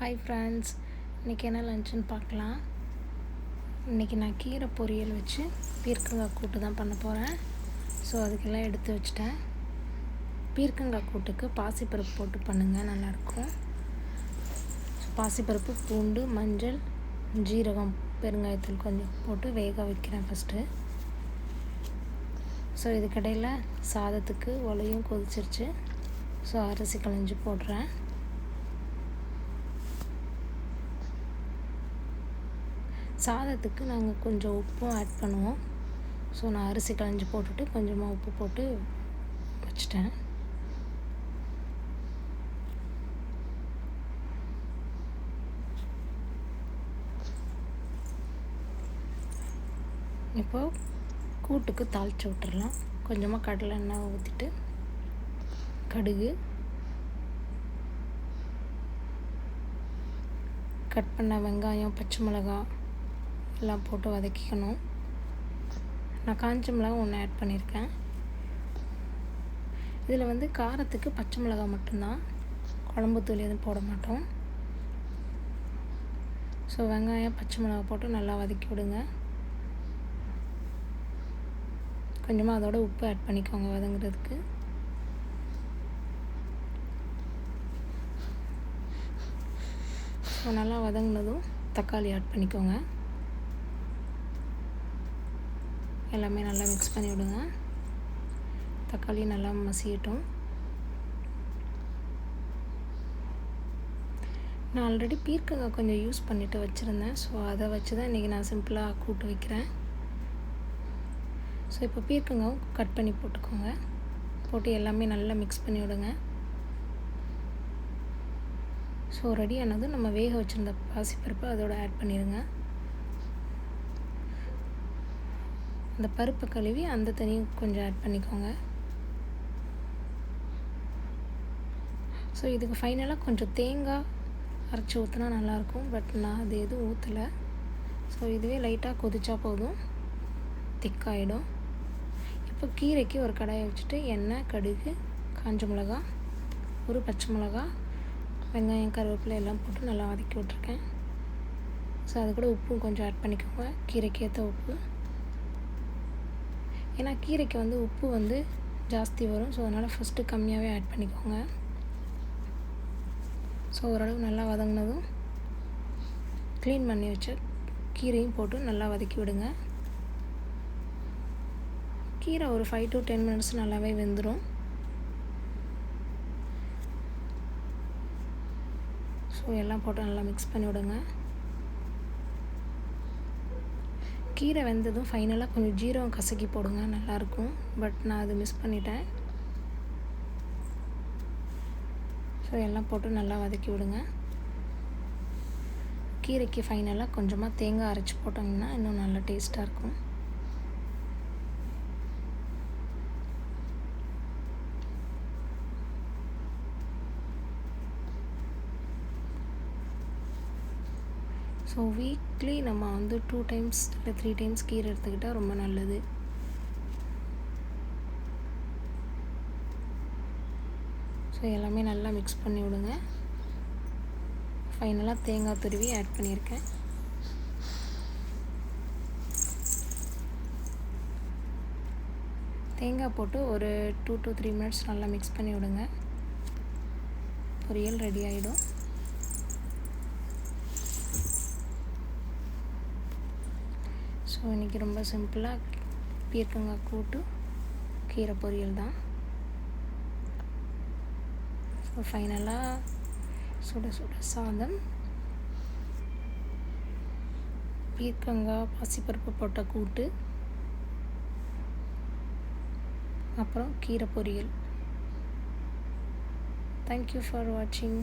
Hi friends இன்றைக்கி என்ன லஞ்சுன்னு பார்க்கலாம். இன்றைக்கி நான் கீரை பொரியல் வச்சு பீர்க்கங்காய் கூட்டு தான் பண்ண போகிறேன் ஸோ அதுக்கெல்லாம் எடுத்து வச்சிட்டேன். பீர்க்கங்காய் கூட்டுக்கு பாசிப்பருப்பு போட்டு பண்ணுங்கள் நல்லாயிருக்கும். ஸோ பாசிப்பருப்பு பூண்டு மஞ்சள் ஜீரகம் பெருங்காயத்தூள் கொஞ்சம் போட்டு வேக வைக்கிறேன் ஃபஸ்ட்டு ஸோ இதுக்கடையில் சாதத்துக்கு ஒலையும் கொதிச்சிருச்சு. ஸோ அரிசி களைஞ்சி போடுறேன். சாதத்துக்கு நாங்கள் கொஞ்சம் உப்பும் ஆட் பண்ணுவோம். ஸோ நான் அரிசி களைஞ்சி போட்டுட்டு கொஞ்சமாக உப்பு போட்டு வச்சிட்டேன். இப்போது கூட்டுக்கு தாளித்து விட்டுறலாம். கொஞ்சமாக கடலை எண்ணெய் ஊற்றிட்டு கடுகு கட் பண்ண வெங்காயம் பச்சை மிளகா எல்லாம் போட்டு வதக்கிக்கணும். நான் காஞ்ச மிளகா ஒன்று ஆட் பண்ணியிருக்கேன் இதில் வந்து காரத்துக்கு பச்சை மிளகா மட்டும்தான். குழம்பு தூள் எதுவும் போட மாட்டோம். ஸோ வெங்காயம் பச்சை மிளகா போட்டு நல்லா வதக்கி விடுங்க. கொஞ்சமாக அதோட உப்பு ஆட் பண்ணிக்கோங்க வதங்குறதுக்கு. ஸோ நல்லா வதங்கினதும் தக்காளி ஆட் பண்ணிக்கோங்க. எல்லாமே நல்லா மிக்ஸ் பண்ணி விடுங்க. தக்காளி நல்லா மசியட்டும். நான் ஆல்ரெடி பீர்க்கங்காய் கொஞ்சம் யூஸ் பண்ணிவிட்டு வச்சுருந்தேன். ஸோ அதை வச்சு தான் இன்றைக்கி நான் சிம்பிளாக கூட்டு வைக்கிறேன். ஸோ இப்போ பீர்க்கங்காவும் கட் பண்ணி போட்டுக்கோங்க. போட்டு எல்லாமே நல்லா மிக்ஸ் பண்ணி விடுங்க. ஸோ ரெடி ஆனதும் நம்ம வேக வச்சுருந்த பாசிப்பருப்பு அதோட ஆட் பண்ணிடுங்க. அந்த பருப்பை கழுவி அந்த தண்ணியும் கொஞ்சம் ஆட் பண்ணிக்கோங்க. ஸோ இதுக்கு ஃபைனலாக கொஞ்சம் தேங்காய் அரைச்சி ஊற்றினா நல்லாயிருக்கும். பட் நான் அது எதுவும் ஊற்றலை ஸோ இதுவே லைட்டாக கொதிச்சா போதும். திக்காயிடும். இப்போ கீரைக்கு ஒரு கடாயை வச்சுட்டு எண்ணெய் கடுகு காஞ்ச மிளகா ஒரு பச்சை மிளகா வெங்காயம் கருவேப்பிலை எல்லாம் போட்டு நல்லா வதக்கி விட்ருக்கேன் ஸோ அது கூட உப்பும் கொஞ்சம் ஆட் பண்ணிக்கோங்க. கீரைக்கு ஏற்ற உப்பு. ஏன்னா கீரைக்கு வந்து உப்பு வந்து ஜாஸ்தி வரும். ஸோ அதனால் ஃபஸ்ட்டு கம்மியாகவே ஆட் பண்ணிக்கோங்க. ஸோ ஓரளவு நல்லா வதங்கினதும் க்ளீன் பண்ணி வச்ச கீரையும் போட்டு நல்லா வதக்கி விடுங்க. கீரை ஒரு ஃபைவ் டு டென் மினிட்ஸ் நல்லாவே வெந்துடும் ஸோ எல்லாம் போட்டு நல்லா மிக்ஸ் பண்ணி விடுங்க. கீரை வெந்ததும் ஃபைனலாக கொஞ்சம் ஜீரகம் கசக்கி போடுங்க நல்லாயிருக்கும். பட் நான் அது மிஸ் பண்ணிட்டேன். ஸோ எல்லாம் போட்டு நல்லா வதக்கி விடுங்க. கீரைக்கு ஃபைனலாக கொஞ்சமாக தேங்காய் அரைச்சி போட்டோங்கன்னா இன்னும் நல்லா டேஸ்ட்டாக இருக்கும். ஸோ வீக்லி நம்ம வந்து டூ டைம்ஸ் இல்லை த்ரீ டைம்ஸ் கீரை எடுத்துக்கிட்டால் ரொம்ப நல்லது. ஸோ எல்லாமே நல்லா மிக்ஸ் பண்ணி விடுங்க. ஃபைனலாக தேங்காய் துருவி ஆட் பண்ணியிருக்கேன். தேங்காய் போட்டு ஒரு டூ டு த்ரீ மினிட்ஸ் நல்லா மிக்ஸ் பண்ணி விடுங்க. பொரியல் ரெடி ஆகிடும் ஸோ இன்றைக்கி ரொம்ப சிம்பிளாக பீர்க்கங்காய் கூட்டு கீரை பொரியல் தான். ஸோ ஃபைனலாக சுட சுட சாதம் பீர்க்கங்காய் பாசிப்பருப்பு போட்ட கூட்டு அப்புறம் கீரை பொரியல். தேங்க்யூ ஃபார் வாட்சிங்